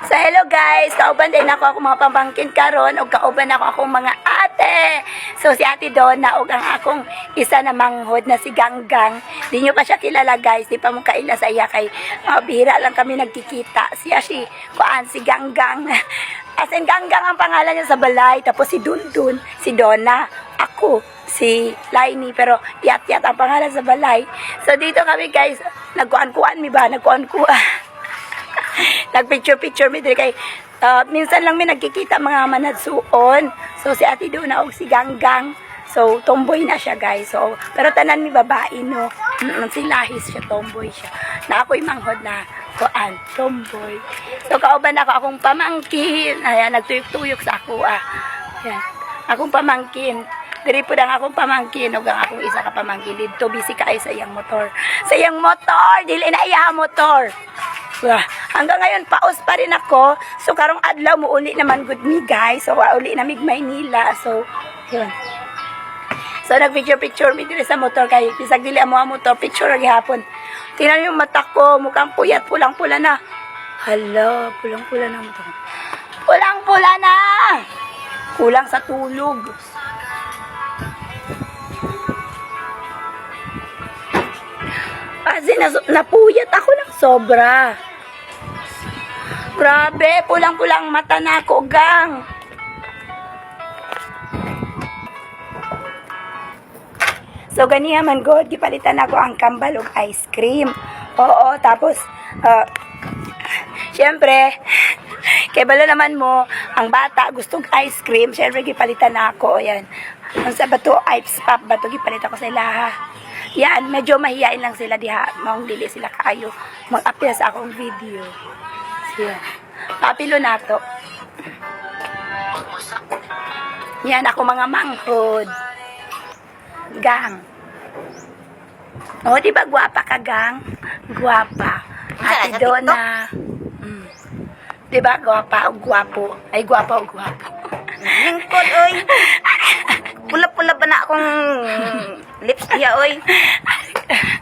So hello guys, kauban din ako ako mga pamangkin karon ug kauban ako akong mga ate. So si Ate Donna ug ang akong isa na manghod na si Ganggang. Di nyo pa siya kilala guys, di pa mo kaila sa iya kay mga bihira lang kami nagkikita. Siya si kuan si Ganggang. As in Ganggang ang pangalan niya sa balay tapos si Dundun, si Donna, ako si Laini pero yat yat ang pangalan sa balay. So dito kami guys, nagkuan-kuan mi ba? Nagkuan-kuan. nagpicture-picture mi kay uh, minsan lang mi nagkikita mga manadsuon. So si Ate Duna og si Ganggang. So tomboy na siya guys. So pero tanan mi babae no. Mm, si Lahis siya tomboy siya. Na ako'y manghod na kuan tomboy. So kauban ako akong pamangkin. Ayan nagtuyok-tuyok sa ako ah. Ayan. Akong pamangkin. Diri po ang akong pamangkin ug ang akong isa ka pamangkin dito busy kay sa iyang motor. Sa iyang motor, dili na iya motor. Wah, hanggang ngayon paus pa rin ako. So karong adlaw mo uli naman good me guys. So uli na mig Maynila. So yun. So nag-picture picture mi diri sa motor kay bisag dili amo motor picture gihapon. Tingnan yung mata ko, mukhang puyat pulang-pula na. Hala, pulang-pula na mo to. Pulang-pula na. Kulang sa tulog. Kasi nas- napuyat ako ng sobra. Grabe, pulang-pulang mata na ako, gang. So, ganiya man god, gipalitan ako ang kambal og ice cream. Oo, tapos, uh, syempre, kay balo naman mo, ang bata gustong ice cream, syempre gipalitan ako, ayan. Ang sa bato, ice pop, bato, gipalit ako sa ilaha. Yan, medyo mahiyain lang sila diha, maong dili sila kayo mag-appear sa akong video. So, yan. Papilo na to. Yan, ako mga manghod. Gang. O, di ba gwapa ka, gang? Gwapa. Ate Donna. Mm. Di ba gwapa o gwapo? Ay, gwapa o gwapo. Lingkod, oy. Pula-pula ba na akong lips niya, oy.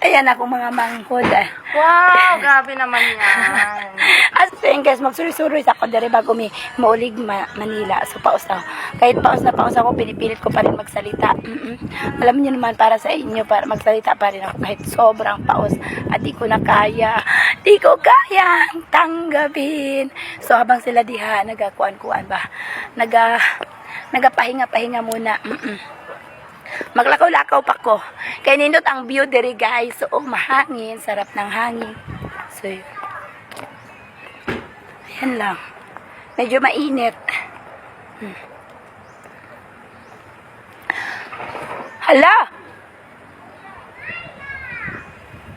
Ayan ako mga manghod. ah. Wow, grabe naman yan. As in, guys, magsuri-suri sa ako dari bago mi maulig ma Manila. So, paus na. Kahit paus na paus ako, pinipilit ko pa rin magsalita. Mm-mm. Alam niyo naman, para sa inyo, para magsalita pa rin ako kahit sobrang paus. At di ko na kaya. Di ko kaya tanggapin. So, habang sila diha, nagakuan-kuan ba? Naga, nagapahinga-pahinga muna. Mm-mm. Maglakaw-lakaw pa ko. Kaya nindot ang view diri guys. So, oh, mahangin. Sarap ng hangin. So, yun. Lang. Medyo mainit. Hmm. Hala!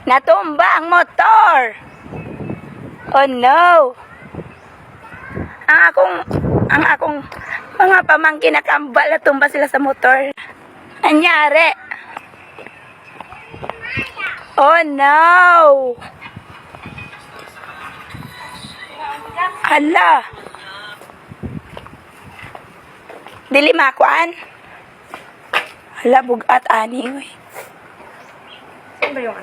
Natumba ang motor! Oh no! Ang akong, ang akong mga pamangkin na kambal natumba sila sa motor. Anyari? Oh no! Hala! Dili makuan? Hala, bugat ani, uy.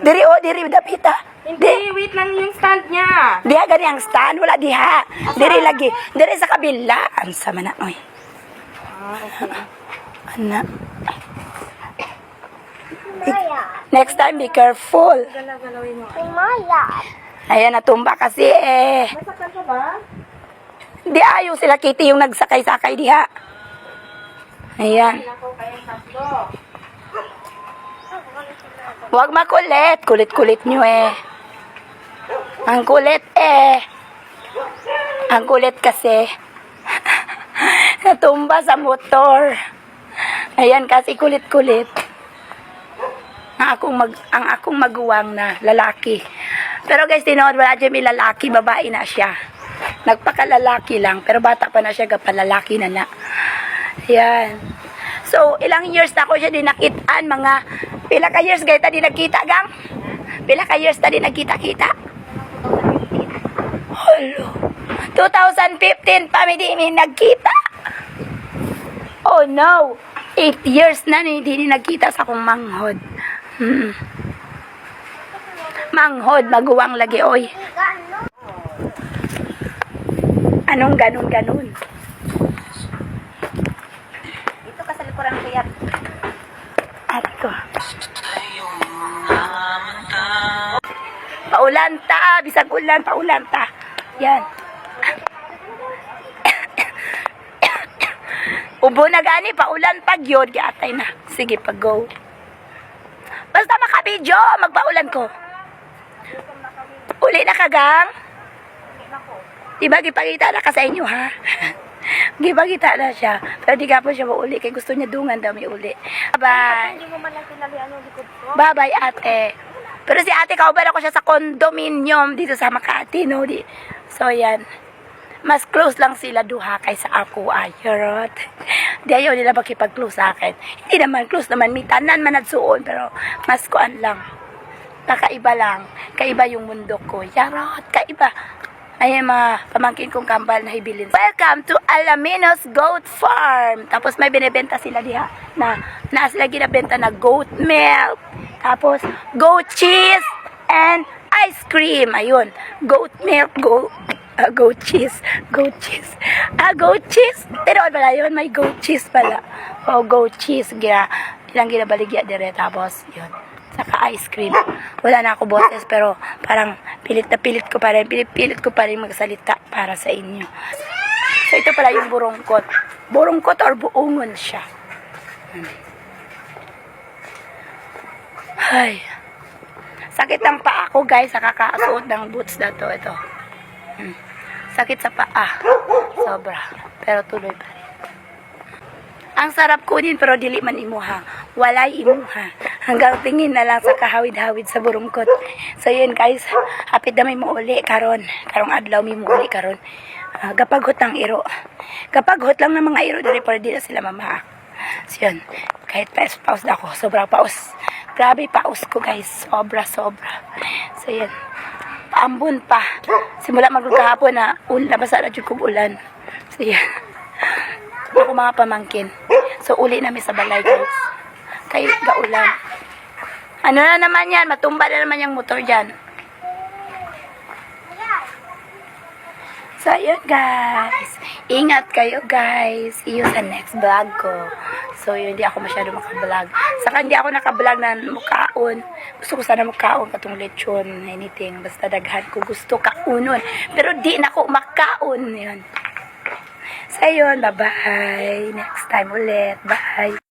Diri o, diri dapita. Hindi, wait lang yung stand niya. Diha gani ang stand, wala diha. Diri lagi, diri sa kabila. Ang sama na, uy. Ah, okay. Ana. Next time, be careful. Galaw-galawin mo. Ayan, natumba kasi eh. Masaktan ka ba? Di ayaw sila Kitty yung nagsakay-sakay diha. Ayan. Huwag makulit. Kulit-kulit nyo eh. Ang kulit eh. Ang kulit kasi. Natumba sa motor. Ayan kasi kulit-kulit. Akong, mag, ang akong maguwang na lalaki. Pero guys, tinood wala dyan may lalaki, babae na siya. Nagpakalalaki lang, pero bata pa na siya, kapalalaki na na. Ayan. So, ilang years na ako siya din nakitaan, mga, pila ka years gaita di nagkita, gang? Pila ka years na di nagkita-kita? Hello. 2015 pa, mi nagkita. Oh no. 8 years na ni hindi ni nagkita sa akong manghod. Hmm. manghod, maguwang lagi, oy. Anong ganun, ganun? Dito ka sa likuran ng kuyat. Ate ko. Paulan ta, bisag ulan, paulan ta. Yan. Ubo na gani, paulan pag yun, giatay na. Sige, pag-go. Basta makabidyo, magpaulan ko. Uli na kagang? Diba, gipakita na ka sa inyo, ha? gipakita na siya. Pero di ka po siya mauli, kaya gusto niya dungan daw may uli. Bye! Ko. Bye-bye, ate. Pero si ate, kauban ako siya sa condominium dito sa Makati, no? Di. So, yan. Mas close lang sila duha kaysa ako, ayerot. Di ayaw nila makipag-close sa akin. Hindi naman close naman, may tanan man suon, pero mas kuan lang. Nakaiba lang. Kaiba yung mundo ko. Yarot, kaiba. Ayan mga pamangkin kong kambal na hibilin. Welcome to Alaminos Goat Farm. Tapos may binibenta sila diha na na sila ginabenta na goat milk. Tapos goat cheese and ice cream. Ayun. Goat milk, goat ah, goat cheese, goat cheese. Ah, goat cheese. Pero pala yun, may goat cheese pala. Oh, goat cheese. Gina, ilang ginabaligya dire. Tapos, yun saka ice cream. Wala na ako boses pero parang pilit na pilit ko pa rin, pilit-pilit ko pa rin magsalita para sa inyo. So ito pala yung burungkot. Burungkot or buungon siya. Ay. Sakit ang paa ko guys sa kakasuot ng boots na to. Ito. Hmm. Sakit sa paa. Sobra. Pero tuloy pa rin. Ang sarap kunin pero dili man imuha. Walay imuha. Hanggang tingin na lang sa kahawid-hawid sa burungkot. So yun guys, hapit na may muuli karon. Karong adlaw may muuli karon. Uh, gapaghot ng iro. Gapaghot lang ng mga iro diri para di na sila mamaha. So yun, kahit paus paus na ako, sobrang paus. Grabe paus ko guys, sobra sobra. So yun, paambon pa. Simula magkahapon na ul nabasa na jud kong ulan. So yan ako mga pamangkin. So, uli namin sa balay, guys. Kay gaulan. Ano na naman yan? Matumba na naman yung motor dyan. So, yun, guys. Ingat kayo, guys. You sa next vlog ko. So, yun, hindi ako masyado makablog. Saka hindi ako nakablog na mukaon. Gusto ko sana mukaon katong lechon, anything. Basta daghan ko gusto kaunon. Pero di na ako makaon. Yun. So, yun. Bye-bye. Next time ulit. Bye.